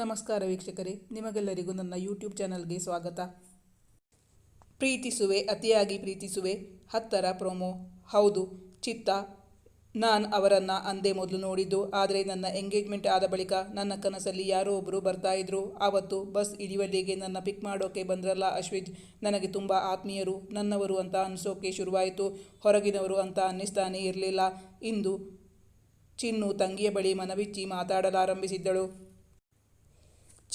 ನಮಸ್ಕಾರ ವೀಕ್ಷಕರೇ, ನಿಮಗೆಲ್ಲರಿಗೂ ನನ್ನ ಯೂಟ್ಯೂಬ್ ಚಾನಲ್ಗೆ ಸ್ವಾಗತ. ಪ್ರೀತಿಸುವೆ, ಅತಿಯಾಗಿ ಪ್ರೀತಿಸುವೆ, ಹತ್ತರ ಪ್ರೊಮೋ ಹೌದು, ಚಿತ್ತ. ನಾನು ಅವರನ್ನು ಅಂದೇ ಮೊದಲು ನೋಡಿದ್ದು, ಆದರೆ ನನ್ನ ಎಂಗೇಜ್ಮೆಂಟ್ ಆದ ಬಳಿಕ ನನ್ನ ಕನಸಲ್ಲಿ ಯಾರೋ ಒಬ್ಬರು ಬರ್ತಾ ಇದ್ರು. ಆವತ್ತು ಬಸ್ ಇಳಿವಳ್ಳಿಗೆ ನನ್ನ ಪಿಕ್ ಮಾಡೋಕೆ ಬಂದ್ರಲ್ಲ ಅಶ್ವಿಜ್. ನನಗೆ ತುಂಬ ಆತ್ಮೀಯರು, ನನ್ನವರು ಅಂತ ಅನಿಸೋಕೆ ಶುರುವಾಯಿತು. ಹೊರಗಿನವರು ಅಂತ ಅನ್ನಿಸ್ತಾನೆ ಇರಲಿಲ್ಲ. ಇಂದು ಚಿನ್ನು ತಂಗಿಯ ಬಳಿ ಮನವಿಚ್ಚಿ ಮಾತಾಡಲಾರಂಭಿಸಿದ್ದಳು.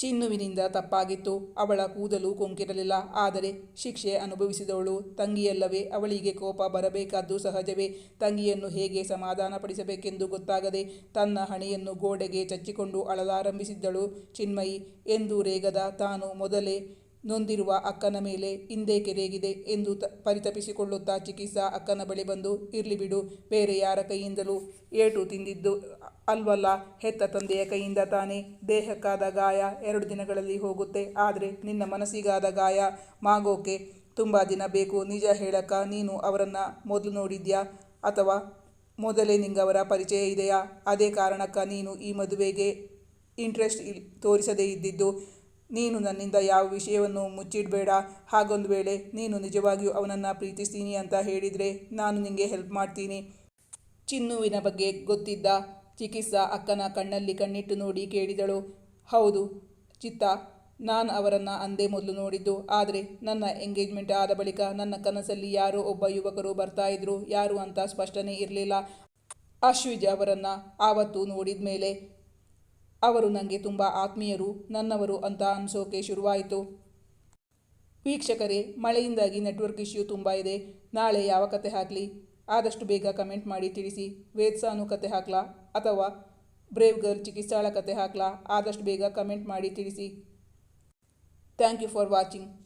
ಚಿನ್ನುವಿನಿಂದ ತಪ್ಪಾಗಿತ್ತು. ಅವಳ ಕೂದಲು ಕೊಂಕಿರಲಿಲ್ಲ. ಆದರೆ ಶಿಕ್ಷೆ ಅನುಭವಿಸಿದವಳು. ತಂಗಿಯಲ್ಲವೇ ಅವಳಿಗೆ ಕೋಪ ಬರಬೇಕಾದ್ದು ಸಹಜವೇ. ತಂಗಿಯನ್ನು ಹೇಗೆ ಸಮಾಧಾನಪಡಿಸಬೇಕೆಂದು ಗೊತ್ತಾಗದೆ ತನ್ನ ಹಣೆಯನ್ನು ಗೋಡೆಗೆ ಚಚ್ಚಿಕೊಂಡು ಅಳಲಾರಂಭಿಸಿದ್ದಳು ಚಿನ್ಮಯಿ. ಎಂದು ರೇಗದ ತಾನು ಮೊದಲೇ ನೊಂದಿರುವ ಅಕ್ಕನ ಮೇಲೆ ಹಿಂದೆ ರೇಗಿದೆ ಎಂದು ತ, ಪರಿತಪಿಸಿಕೊಳ್ಳುತ್ತಾ ಚಿಕಿತ್ಸಾ ಅಕ್ಕನ ಬಳಿ ಬಂದು, ಇರಲಿ ಬಿಡು, ಬೇರೆ ಯಾರ ಕೈಯಿಂದಲೂ ಏಟು ತಿಂದಿದ್ದು ಅಲ್ವಲ್ಲ, ಹೆತ್ತ ತಂದೆಯ ಕೈಯಿಂದ ತಾನೇ. ದೇಹಕ್ಕಾದ ಗಾಯ ಎರಡು ದಿನಗಳಲ್ಲಿ ಹೋಗುತ್ತೆ, ಆದರೆ ನಿನ್ನ ಮನಸ್ಸಿಗಾದ ಗಾಯ ಮಾಗೋಕೆ ತುಂಬ ದಿನ ಬೇಕು. ನಿಜ ಹೇಳಕ್ಕ, ನೀನು ಅವರನ್ನು ಮೊದಲು ನೋಡಿದ್ಯಾ? ಅಥವಾ ಮೊದಲೇ ನಿಂಗವರ ಪರಿಚಯ ಇದೆಯಾ? ಅದೇ ಕಾರಣಕ್ಕ ನೀನು ಈ ಮದುವೆಗೆ ಇಂಟ್ರೆಸ್ಟ್ ತೋರಿಸದೇ ಇದ್ದಿದ್ದು ನೀನು ನನ್ನಿಂದ ಯಾವ ವಿಷಯವನ್ನು ಮುಚ್ಚಿಡಬೇಡ. ಹಾಗೊಂದು ವೇಳೆ ನೀನು ನಿಜವಾಗಿಯೂ ಅವನನ್ನು ಪ್ರೀತಿಸ್ತೀನಿ ಅಂತ ಹೇಳಿದರೆ ನಾನು ನಿಮಗೆ ಹೆಲ್ಪ್ ಮಾಡ್ತೀನಿ. ಚಿನ್ನುವಿನ ಬಗ್ಗೆ ಗೊತ್ತಿದ್ದ ಚಿಕಿತ್ಸಾ ಅಕ್ಕನ ಕಣ್ಣಲ್ಲಿ ಕಣ್ಣಿಟ್ಟು ನೋಡಿ ಕೇಳಿದಳು. ಹೌದು ಚಿತ್ತ, ನಾನು ಅವರನ್ನು ಅಂದೇ ಮೊದಲು ನೋಡಿದ್ದು. ಆದರೆ ನನ್ನ ಎಂಗೇಜ್ಮೆಂಟ್ ಆದ ಬಳಿಕ ನನ್ನ ಕನಸಲ್ಲಿ ಯಾರೋ ಒಬ್ಬ ಯುವಕರು ಬರ್ತಾ ಇದ್ರು. ಯಾರು ಅಂತ ಸ್ಪಷ್ಟನೆ ಇರಲಿಲ್ಲ. ಅಶ್ವಿಜ್ ಅವರನ್ನು ಆವತ್ತು ನೋಡಿದ ಮೇಲೆ ಅವರು ನನಗೆ ತುಂಬ ಆತ್ಮೀಯರು, ನನ್ನವರು ಅಂತ ಅನಿಸೋಕೆ ಶುರುವಾಯಿತು. ವೀಕ್ಷಕರೇ, ಮಳೆಯಿಂದಾಗಿ ನೆಟ್ವರ್ಕ್ ಇಶ್ಯೂ ತುಂಬ ಇದೆ. ನಾಳೆ ಯಾವ ಕತೆ ಹಾಕಲಿ? ಆದಷ್ಟು ಬೇಗ ಕಮೆಂಟ್ ಮಾಡಿ ತಿಳಿಸಿ. ವೇದ್ಸಾನು ಕತೆ ಹಾಕ್ಲಾ? ಅಥವಾ ಬ್ರೇವ್ ಗರ್ಲ್ ಚಿಕಿತ್ಸಾಳ ಕತೆ ಹಾಕ್ಲಾ? ಆದಷ್ಟು ಬೇಗ ಕಮೆಂಟ್ ಮಾಡಿ ತಿಳಿಸಿ. Thank you for watching.